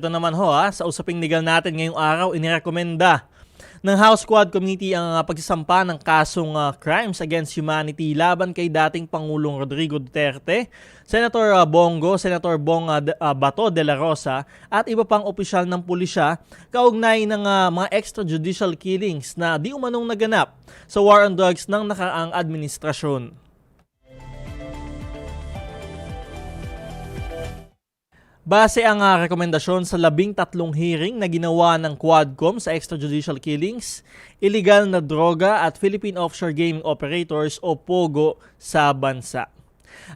Ito naman ho ha, sa usaping legal natin ngayong araw, inirekomenda ng House Quad Committee ang uh, pagsasampa ng kasong uh, crimes against humanity laban kay dating Pangulong Rodrigo Duterte, Senator uh, Bongo, Senator Bong uh, Bato de la Rosa at iba pang opisyal ng pulisya kaugnay ng uh, mga extrajudicial killings na di umanong naganap sa war on drugs ng nakaraang administrasyon. Base ang uh, rekomendasyon sa labing tatlong hearing na ginawa ng Quadcom sa extrajudicial killings, illegal na droga at Philippine Offshore Gaming Operators o POGO sa bansa.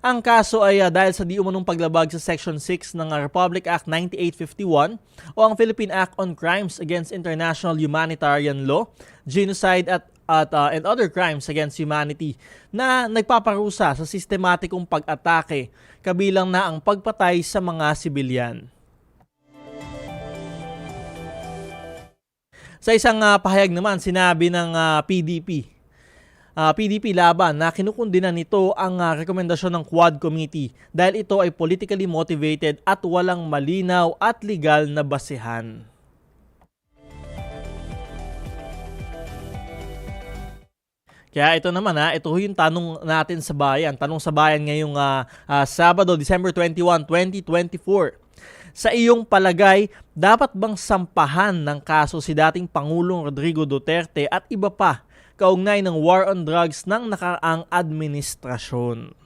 Ang kaso ay uh, dahil sa di umanong paglabag sa Section 6 ng uh, Republic Act 9851 o ang Philippine Act on Crimes Against International Humanitarian Law, Genocide at at uh, and other crimes against humanity na nagpaparusa sa sistematikong pag-atake kabilang na ang pagpatay sa mga sibilyan. Sa isang uh, pahayag naman, sinabi ng uh, PDP, uh, PDP laban na kinukundinan nito ang uh, rekomendasyon ng Quad Committee dahil ito ay politically motivated at walang malinaw at legal na basehan. Kaya ito naman ha, ito yung tanong natin sa bayan. Tanong sa bayan ngayong uh, uh, Sabado, December 21, 2024. Sa iyong palagay, dapat bang sampahan ng kaso si dating Pangulong Rodrigo Duterte at iba pa kaugnay ng war on drugs ng nakaraang administrasyon?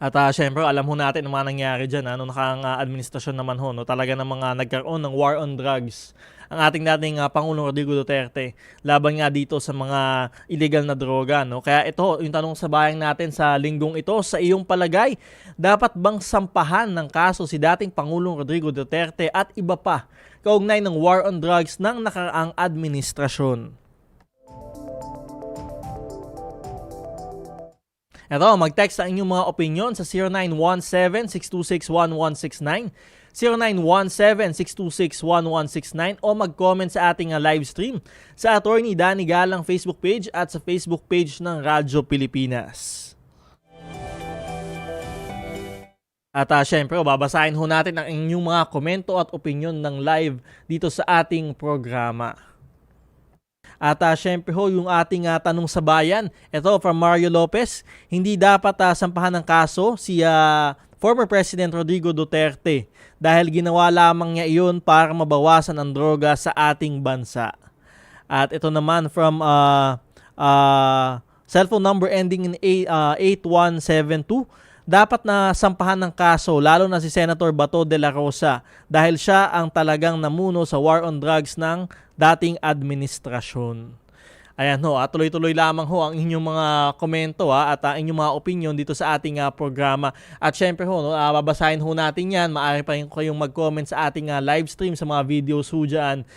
At uh, syempre, alam ho natin ang mga nangyari dyan. Ano, nakang uh, administrasyon naman ho. No? Talaga ng mga nagkaroon ng war on drugs. Ang ating dating uh, Pangulong Rodrigo Duterte. Laban nga dito sa mga illegal na droga. No? Kaya ito, yung tanong sa bayang natin sa linggong ito, sa iyong palagay, dapat bang sampahan ng kaso si dating Pangulong Rodrigo Duterte at iba pa kaugnay ng war on drugs ng nakaraang administrasyon? Ito, mag-text ang inyong mga opinion sa 0917-626-1169, 0917-626-1169 o mag-comment sa ating uh, live stream sa Attorney Danny Galang Facebook page at sa Facebook page ng Radyo Pilipinas. At uh, syempre, babasahin ho natin ang inyong mga komento at opinion ng live dito sa ating programa. At uh, syempre ho, yung ating uh, tanong sa bayan, ito from Mario Lopez, hindi dapat uh, sampahan ng kaso si uh, former President Rodrigo Duterte dahil ginawa lamang niya iyon para mabawasan ang droga sa ating bansa. At ito naman from uh, uh, cellphone number ending in uh, 8172, dapat na sampahan ng kaso lalo na si Senator Bato de la Rosa dahil siya ang talagang namuno sa war on drugs ng dating administrasyon. Ayan ho, at tuloy-tuloy lamang ho ang inyong mga komento ha, at uh, inyong mga opinion dito sa ating uh, programa. At syempre ho, no, uh, babasahin ho natin yan. Maaari pa rin kayong mag-comment sa ating uh, live stream sa mga videos ho dyan.